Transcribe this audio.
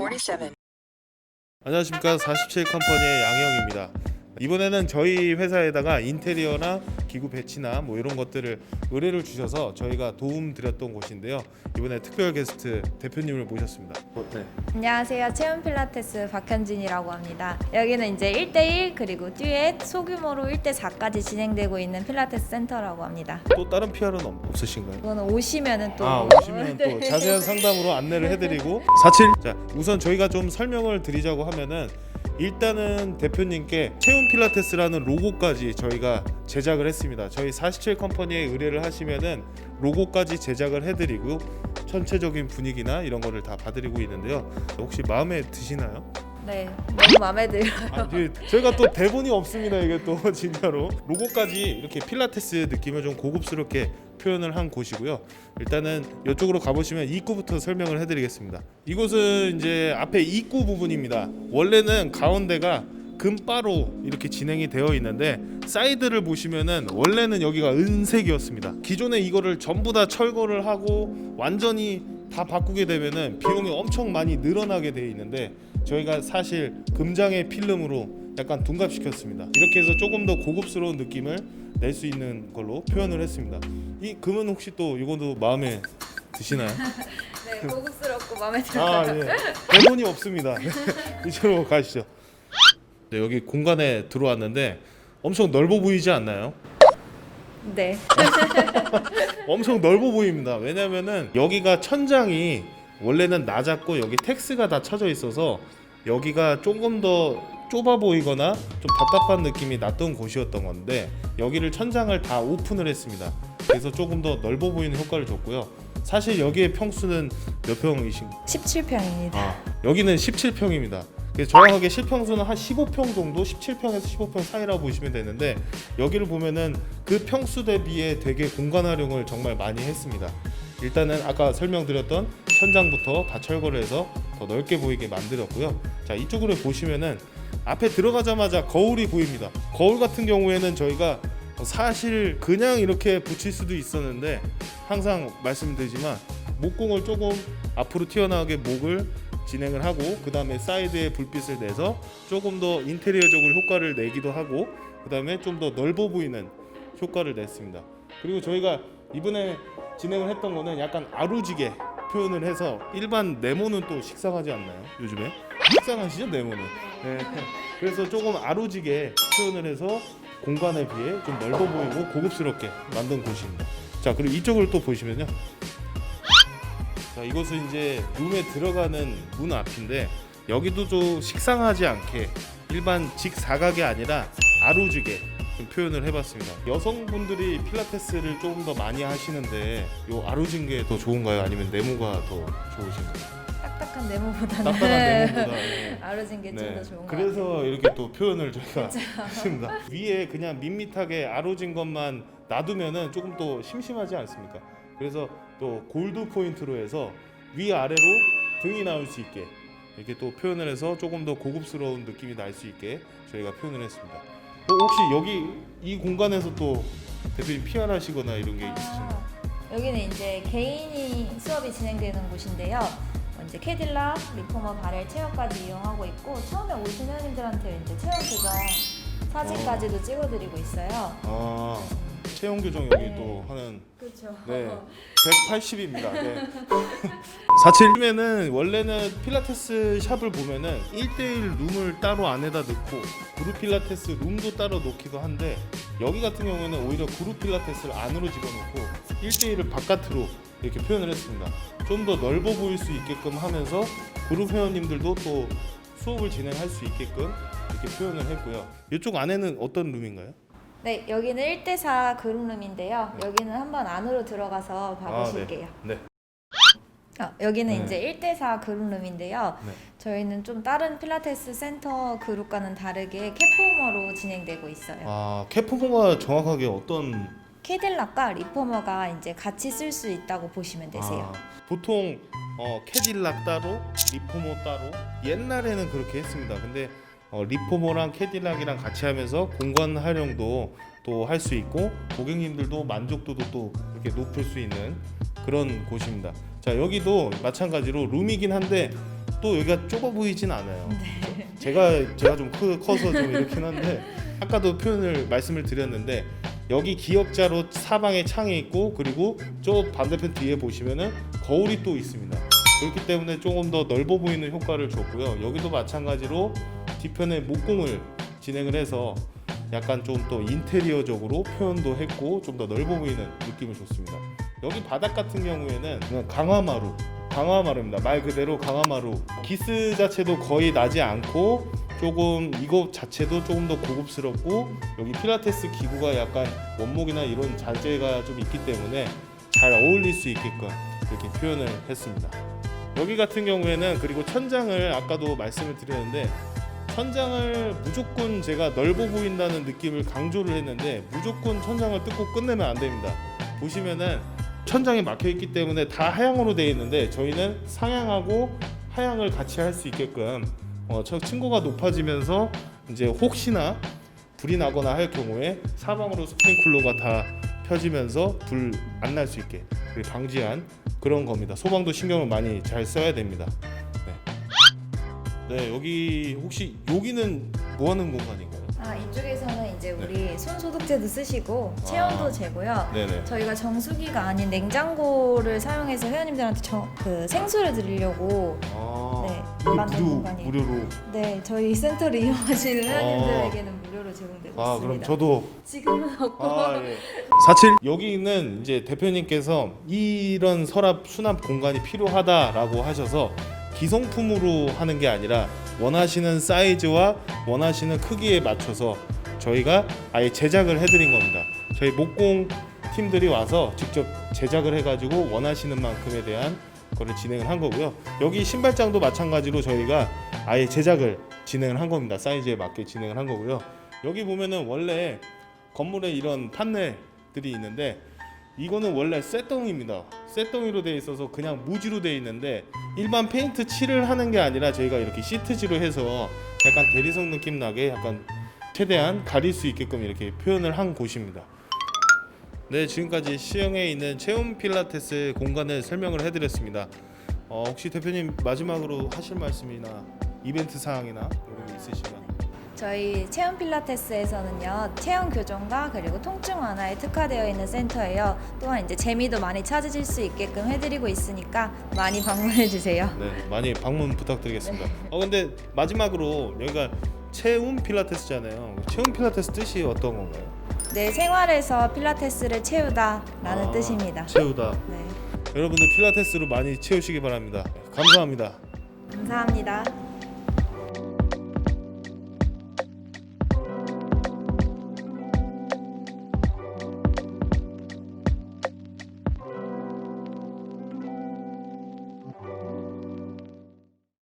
47. 안녕하십니까 47 컴퍼니의 양형입니다. 이번에는 저희 회사에다가 인테리어나 기구 배치나 뭐 이런 것들을 의뢰를 주셔서 저희가 도움 드렸던 곳인데요. 이번에 특별 게스트 대표님을 모셨습니다. 어, 네. 안녕하세요. 체험 필라테스 박현진이라고 합니다. 여기는 이제 1대1 그리고 듀엣 소규모로 1대4까지 진행되고 있는 필라테스 센터라고 합니다. 또 다른 PR은 없으신가요? 이거는 오시면은 또 아 오시면 또 네. 자세한 상담으로 안내를 해드리고 47. 자 우선 저희가 좀 설명을 드리자고 하면은 일단은 대표님께 체온 필라테스라는 로고까지 저희가 제작을 했습니다. 저희 47 컴퍼니에 의뢰를 하시면은 로고까지 제작을 해드리고 전체적인 분위기나 이런 거를 다 봐드리고 있는데요. 혹시 마음에 드시나요? 네, 너무 마음에 들어요. 아, 저희가 또 대본이 없습니다. 이게 또 진짜로 로고까지 이렇게 필라테스 느낌을 좀 고급스럽게 표현을 한 곳이고요. 일단은 이쪽으로 가보시면 입구부터 설명을 해드리겠습니다. 이곳은 이제 앞에 입구 부분입니다. 원래는 가운데가 금바로 이렇게 진행이 되어 있는데 사이드를 보시면은 원래는 여기가 은색이었습니다. 기존에 이거를 전부 다 철거를 하고 완전히 다 바꾸게 되면은 비용이 엄청 많이 늘어나게 돼 있는데 저희가 사실 금장의 필름으로 약간 둔갑시켰습니다. 이렇게 해서 조금 더 고급스러운 느낌을 낼 수 있는 걸로 표현을 했습니다. 이 금은 혹시 또 이것도 마음에 드시나요? 네, 고급스럽고 마음에 들어요. 아 예. 대본이 없습니다. 이쪽으로 가시죠. 네, 여기 공간에 들어왔는데 엄청 넓어 보이지 않나요? 네. 엄청 넓어 보입니다. 왜냐면은 여기가 천장이 원래는 낮았고 여기 텍스가 다 쳐져 있어서 여기가 조금 더 좁아 보이거나 좀 답답한 느낌이 났던 곳이었던 건데 여기를 천장을 다 오픈을 했습니다. 그래서 조금 더 넓어 보이는 효과를 줬고요. 사실 여기의 평수는 몇 평이신? 17평입니다. 아, 여기는 17평입니다. 그래서 정확하게 실평수는 한 15평 정도, 17평에서 15평 사이라고 보시면 되는데 여기를 보면은 그 평수 대비에 되게 공간 활용을 정말 많이 했습니다. 일단은 아까 설명드렸던 천장부터 다 철거를 해서 더 넓게 보이게 만들었고요. 자 이쪽으로 보시면은 앞에 들어가자마자 거울이 보입니다. 거울 같은 경우에는 저희가 사실 그냥 이렇게 붙일 수도 있었는데 항상 말씀드리지만 목공을 조금 앞으로 튀어나오게 목을 진행을 하고 그 다음에 사이드에 불빛을 내서 조금 더 인테리어적으로 효과를 내기도 하고 그 다음에 좀 더 넓어 보이는 효과를 냈습니다. 그리고 저희가 이번에 진행을 했던 거는 약간 아루지게 표현을 해서 일반 네모는 또 식상하지 않나요? 요즘에 식상하시죠 네모는? 네. 그래서 조금 아루지게 표현을 해서 공간에 비해 좀 넓어 보이고 고급스럽게 만든 곳입니다. 자 그리고 이쪽을 또 보시면요. 자 이곳은 이제 룸에 들어가는 문 앞인데 여기도 좀 식상하지 않게 일반 직사각이 아니라 아루지게 좀 표현을 해봤습니다. 여성분들이 필라테스를 조금 더 많이 하시는데 요 아루진 게 더 좋은가요? 아니면 네모가 더 좋으신가요? 딱딱한 네모보다는 딱딱한 네모보다 예. 아르진 게 좀더 네. 좋은 것 같아요. 그래서 이렇게 또 표현을 저희가 했습니다. 위에 그냥 밋밋하게 아로진 것만 놔두면은 조금 또 심심하지 않습니까? 그래서 또 골드 포인트로 해서 위 아래로 등이 나올 수 있게 이렇게 또 표현을 해서 조금 더 고급스러운 느낌이 날 수 있게 저희가 표현을 했습니다. 어, 혹시 여기 이 공간에서 또 대표님 PR 하시거나 이런 게 있으신가요? 아, 여기는 이제 개인이 수업이 진행되는 곳인데요. 어, 이제 캐딜락, 리포머 바렐 체어까지 이용하고 있고 처음에 오신 회원님들한테 이제 체어 교정 사진까지도 찍어드리고 있어요. 아 체형 교정 여기 네. 또 하는 그렇죠. 네. 180입니다. 네. 47면은 원래는 필라테스 샵을 보면은 1대1 룸을 따로 안에다 넣고 그룹 필라테스 룸도 따로 놓기도 한데 여기 같은 경우에는 오히려 그룹 필라테스를 안으로 집어넣고 1대1을 바깥으로 이렇게 표현을 했습니다. 좀 더 넓어 보일 수 있게끔 하면서 그룹 회원님들도 또 수업을 진행할 수 있게끔 이렇게 표현을 했고요. 이쪽 안에는 어떤 룸인가요? 네, 여기는 1대4 그룹룸인데요. 여기는 한번 안으로 들어가서 봐보실게요. 네. 아, 여기는 네. 이제 1대4 그룹룸인데요. 네. 저희는 좀 다른 필라테스 센터 그룹과는 다르게 캣포머로 진행되고 있어요. 아 캐프모가 정확하게 어떤 캐딜락과 리포머가 이제 같이 쓸 수 있다고 보시면 되세요. 아, 보통 어, 캐딜락 따로, 리포모 따로 옛날에는 그렇게 했습니다. 근데 어, 리포모랑 캐딜락이랑 같이 하면서 공간 활용도 또 할 수 있고 고객님들도 만족도도 또 이렇게 높을 수 있는 그런 곳입니다. 자 여기도 마찬가지로 룸이긴 한데 또 여기가 좁아 보이진 않아요. 네. 제가 제가 좀 커, 커서 좀 이렇긴 한데 아까도 표현을 말씀을 드렸는데 여기 기역자로 사방에 창이 있고 그리고 저 반대편 뒤에 보시면은 거울이 또 있습니다. 그렇기 때문에 조금 더 넓어 보이는 효과를 줬고요. 여기도 마찬가지로 뒤편에 목공을 진행을 해서 약간 좀더 인테리어적으로 표현도 했고 좀 더 넓어 보이는 느낌을 줬습니다. 여기 바닥 같은 경우에는 강화마루, 강화마루입니다. 말 그대로 강화마루. 기스 자체도 거의 나지 않고 조금 이거 자체도 조금 더 고급스럽고 여기 필라테스 기구가 약간 원목이나 이런 자재가 좀 있기 때문에 잘 어울릴 수 있게끔 이렇게 표현을 했습니다. 여기 같은 경우에는 그리고 천장을 아까도 말씀을 드렸는데 천장을 무조건 제가 넓어 보인다는 느낌을 강조를 했는데 무조건 천장을 뜯고 끝내면 안 됩니다. 보시면은 천장이 막혀 있기 때문에 다 하향으로 되어 있는데 저희는 상향하고 하향을 같이 할 수 있게끔 어, 저 층고가 높아지면서 이제 혹시나 불이 나거나 할 경우에 사방으로 스프링클러가 다 펴지면서 불 안 날 수 있게 방지한 그런 겁니다. 소방도 신경을 많이 잘 써야 됩니다. 네. 네 여기 혹시 여기는 뭐 하는 공간인가요? 아 이쪽에서는 이제 우리 손 소독제도 쓰시고 체온도 네. 아. 재고요. 네네. 저희가 정수기가 아닌 냉장고를 사용해서 회원님들한테 정, 그 생수를 드리려고 아, 네, 이거 만든 무료 공간이에요. 무료로. 네 저희 센터를 이용하시는 어. 회원님들에게는 무료로 제공되고 아 있습니다. 그럼 저도 지금은 없고 아, 예. 사칠 여기는 이제 대표님께서 이런 서랍 수납 공간이 필요하다라고 하셔서 기성품으로 하는 게 아니라 원하시는 사이즈와 원하시는 크기에 맞춰서 저희가 아예 제작을 해드린 겁니다. 저희 목공 팀들이 와서 직접 제작을 해가지고 원하시는 만큼에 대한 거를 진행을 한 거고요. 여기 신발장도 마찬가지로 저희가 아예 제작을 진행을 한 겁니다. 사이즈에 맞게 진행을 한 거고요. 여기 보면은 원래 건물에 이런 판넬들이 있는데 이거는 원래 쇠덩이입니다. 쇠덩이로 되어 있어서 그냥 무지로 되어 있는데 일반 페인트 칠을 하는 게 아니라 저희가 이렇게 시트지로 해서 약간 대리석 느낌 나게 약간 최대한 가릴 수 있게끔 이렇게 표현을 한 곳입니다. 네, 지금까지 시흥에 있는 체험 필라테스 공간을 설명을 해드렸습니다. 어, 혹시 대표님 마지막으로 하실 말씀이나 이벤트 사항이나 있으시면 저희 체험 필라테스에서는요 체형 교정과 그리고 통증 완화에 특화되어 있는 센터예요. 또한 이제 재미도 많이 찾으실 수 있게끔 해드리고 있으니까 많이 방문해 주세요. 네, 많이 방문 부탁드리겠습니다. 어 근데 마지막으로 여기가 체움 필라테스잖아요. 체움 필라테스 뜻이 어떤 건가요? 내 생활에서 필라테스를 채우다라는 아, 뜻입니다. 채우다. 네, 여러분들 필라테스로 많이 채우시기 바랍니다. 감사합니다. 감사합니다.